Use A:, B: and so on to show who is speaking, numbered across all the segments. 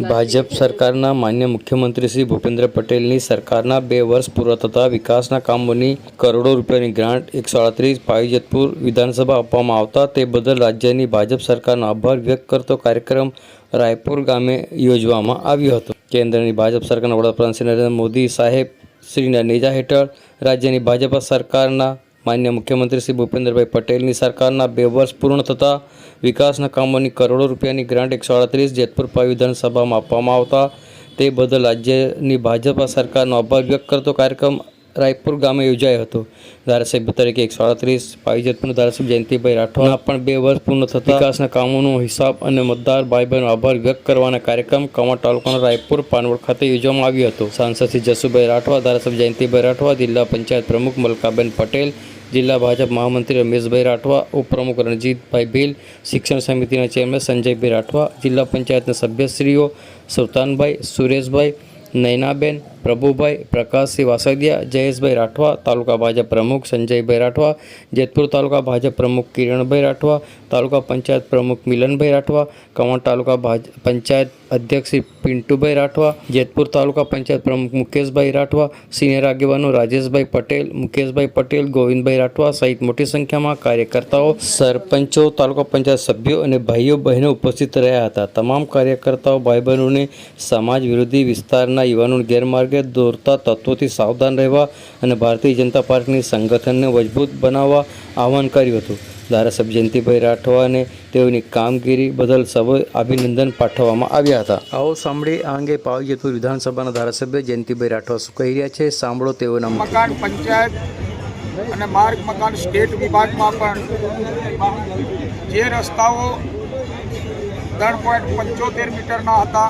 A: ભાજપ સરકારના માન્ય મુખ્યમંત્રી શ્રી ભૂપેન્દ્ર પટેલની સરકારના બે વર્ષ પૂરા થતા વિકાસના કામોની કરોડો રૂપિયાની ગ્રાન્ટ એકસો અડત્રીસ પાવીજતપુર વિધાનસભા આપવામાં આવતા તે બદલ રાજ્યની ભાજપ સરકારનો આભાર વ્યક્ત કરતો કાર્યક્રમ રાયપુર ગામે યોજવામાં આવ્યો હતો. કેન્દ્રની ભાજપ સરકારના વડાપ્રધાન શ્રી નરેન્દ્ર મોદી સાહેબ શ્રીના નેજા હેઠળ રાજ્યની ભાજપ સરકારના માન્ય મુખ્યમંત્રી શ્રી ભૂપેન્દ્રભાઈ પટેલની સરકારના બે વર્ષ પૂર્ણ થતાં વિકાસના કામોની કરોડો રૂપિયાની ગ્રાન્ટ એકસો અડત્રીસ જેતપુર વિધાનસભામાં આપવામાં આવતા. તે બદલ રાજ્યની ભાજપા સરકારનો આભાર વ્યક્ત કરતો કાર્યક્રમ રાયપુર ગામે યોજાયો હતો. ધારાસભ્ય તરીકે એકસો અડત્રીસ પાવી જેતપુરના ધારાસભ્ય જયંતિભાઈ રાઠોડના પણ બે વર્ષ પૂર્ણ થતાં વિકાસના કામોનો હિસાબ અને મતદાર ભાઈ બહેનો આભાર વ્યક્ત કરવાના કાર્યક્રમ કમા તાલુકાના રાયપુર, પાનવડ ખાતે યોજવામાં આવ્યો હતો. સાંસદ શ્રી જસુભાઈ રાઠવા, ધારાસભ્ય જયંતિભાઈ રાઠવા, જિલ્લા પંચાયત પ્રમુખ મલકાબેન પટેલ જિલ્લા ભાજપ મહામંત્રી રમેશભાઈ રાઠવા, ઉપપ્રમુખ રણજીતભાઈ ભીલ, શિક્ષણ સમિતિના ચેરમેન સંજયભાઈ રાઠવા, જિલ્લા પંચાયતના સભ્યશ્રીઓ સુલતાનભાઈ, સુરેશભાઈ, નયનાબેન પ્રભુભાઈ પ્રકાશસિંહ વાસદિયા, જયેશભાઈ રાઠવા, તાલુકા ભાજપ પ્રમુખ સંજયભાઈ રાઠવા, જેતપુર તાલુકા ભાજપ પ્રમુખ કિરણભાઈ રાઠવા, તાલુકા પંચાયત પ્રમુખ મિલનભાઈ રાઠવા, કવાંટ તાલુકા પંચાયત અધ્યક્ષ પિન્ટુભાઈ રાઠવા, જેતપુર તાલુકા પંચાયત પ્રમુખ મુકેશભાઈ રાઠવા, સિનિયર આગેવાનો રાજેશભાઈ પટેલ, મુકેશભાઈ પટેલ, ગોવિંદભાઈ રાઠવા સહિત મોટી સંખ્યામાં કાર્યકર્તાઓ, સરપંચો, તાલુકા પંચાયત સભ્યો અને ભાઈઓ, બહેનો ઉપસ્થિત રહ્યા હતા. તમામ કાર્યકર્તાઓ ભાઈ બહેનોને સમાજ વિરોધી વિસ્તારના યુવાનો ગેરમાર્ગે દોરતા તત્વોથી સાવધાન રહેવા અને ભારતીય જનતા પાર્ટીની સંગઠનને મજબૂત બનાવવા આહવાન કર્યું હતું. ધારાસભ્ય જયંતિભાઈ રાઠવાને તેઓની કામગીરી બદલ સૌ અભિનંદન પાઠવવામાં આવ્યા હતા. આવો સાંભળી આ અંગે પાવી જતું વિધાનસભાના ધારાસભ્ય જયંતિભાઈ રાઠવા શું કહી રહ્યા છે સાંભળો તેઓના
B: મકાન પંચાયત અને માર્ગ મકાન સ્ટેટ વિભાગમાં પણ જે રસ્તાઓ ત્રણ પોઈન્ટ પંચોતેર મીટરના હતા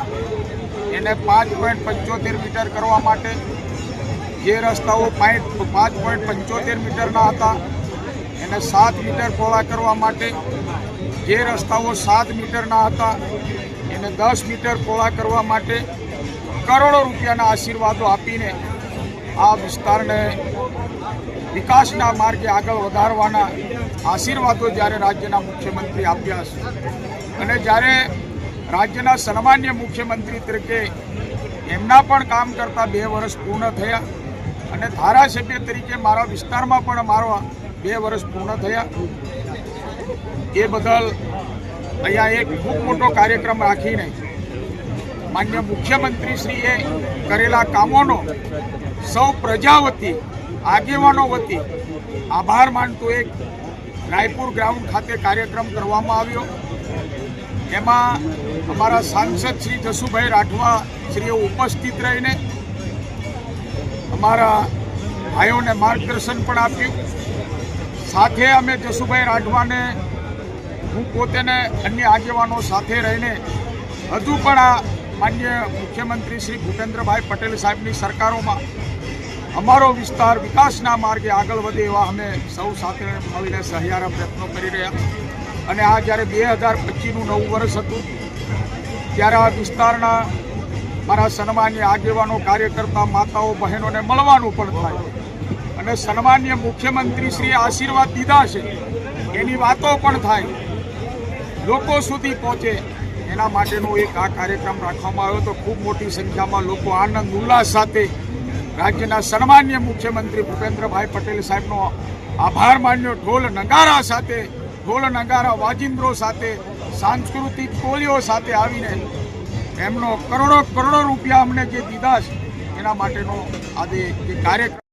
B: એને પાંચ પોઈન્ટ પંચોતેર મીટર કરવા માટે જે રસ્તાઓ પાંચ પોઈન્ટ પંચોતેર મીટરના હતા, એને સાત મીટર પહોળા કરવા માટે જે રસ્તાઓ સાત મીટરના હતા, એને દસ મીટર પહોળા કરવા માટે કરોડો રૂપિયાના આશીર્વાદો આપીને આ વિસ્તારને વિકાસના માર્ગે આગળ વધારવાના આશીર્વાદો જ્યારે રાજ્યના મુખ્યમંત્રી આપ્યા છે અને જ્યારે રાજ્યના સન્માન્ય મુખ્યમંત્રી તરીકે એમના પણ કામ કરતા બે વર્ષ પૂર્ણ થયા અને ધારાસભ્ય તરીકે મારા વિસ્તારમાં પણ મારો બે વર્ષ પૂર્ણ થયા. એ બદલ અહીંયા એક ખૂબ મોટો કાર્યક્રમ રાખીને માન્ય મુખ્યમંત્રીશ્રીએ કરેલા કામોનો સૌ પ્રજા વતી આગેવાનો વતી આભાર માનતો એક રાયપુર ગ્રાઉન્ડ ખાતે કાર્યક્રમ કરવામાં આવ્યો. એમાં અમારા સાંસદ શ્રી જસુભાઈ રાઠવા શ્રીઓ ઉપસ્થિત રહીને અમારા ભાઈઓને માર્ગદર્શન પણ આપ્યું. સાથે અમે જસુભાઈ રાઠવાને, હું પોતેને અન્ય આગેવાનો સાથે રહીને હજુ પણ આ માન્ય મુખ્યમંત્રી શ્રી ભૂપેન્દ્રભાઈ પટેલ સાહેબની સરકારોમાં અમારો વિસ્તાર વિકાસના માર્ગે આગળ વધે એવા અમે સૌ સાથે મળીને સહિયારા પ્રયત્નો કરી રહ્યા. અને આ જ્યારે બે હજાર પચીસનું નવું વર્ષ હતું, ત્યારે આ વિસ્તારના મારા સન્માન્ય આગેવાનો, કાર્યકર્તા, માતાઓ, બહેનોને મળવાનું પણ થાય. અને સન્માન્ય મુખ્યમંત્રીશ્રીએ આશીર્વાદ દીધા છે. એની વાતો પણ થાય. લોકો સુધી પહોંચે. એના માટેનો એક આ કાર્યક્રમ રાખવામાં આવ્યો તો ખૂબ મોટી સંખ્યામાં લોકો આનંદ, ઉલ્લાસ સાથે રાજ્યના સન્માન્ય મુખ્યમંત્રી ભૂપેન્દ્રભાઈ પટેલ સાહેબનો આભાર માન્યો. ઢોલ, નગારા સાથે ઢોલ નગારા વાજિંદ્રો સાથે, સાંસ્કૃતિક ટોળીઓ સાથે આવીને એમનો કરોડો કરોડો રૂપિયા અમને જે દીધા છે, એના માટેનો આજે જે કાર્યક્રમ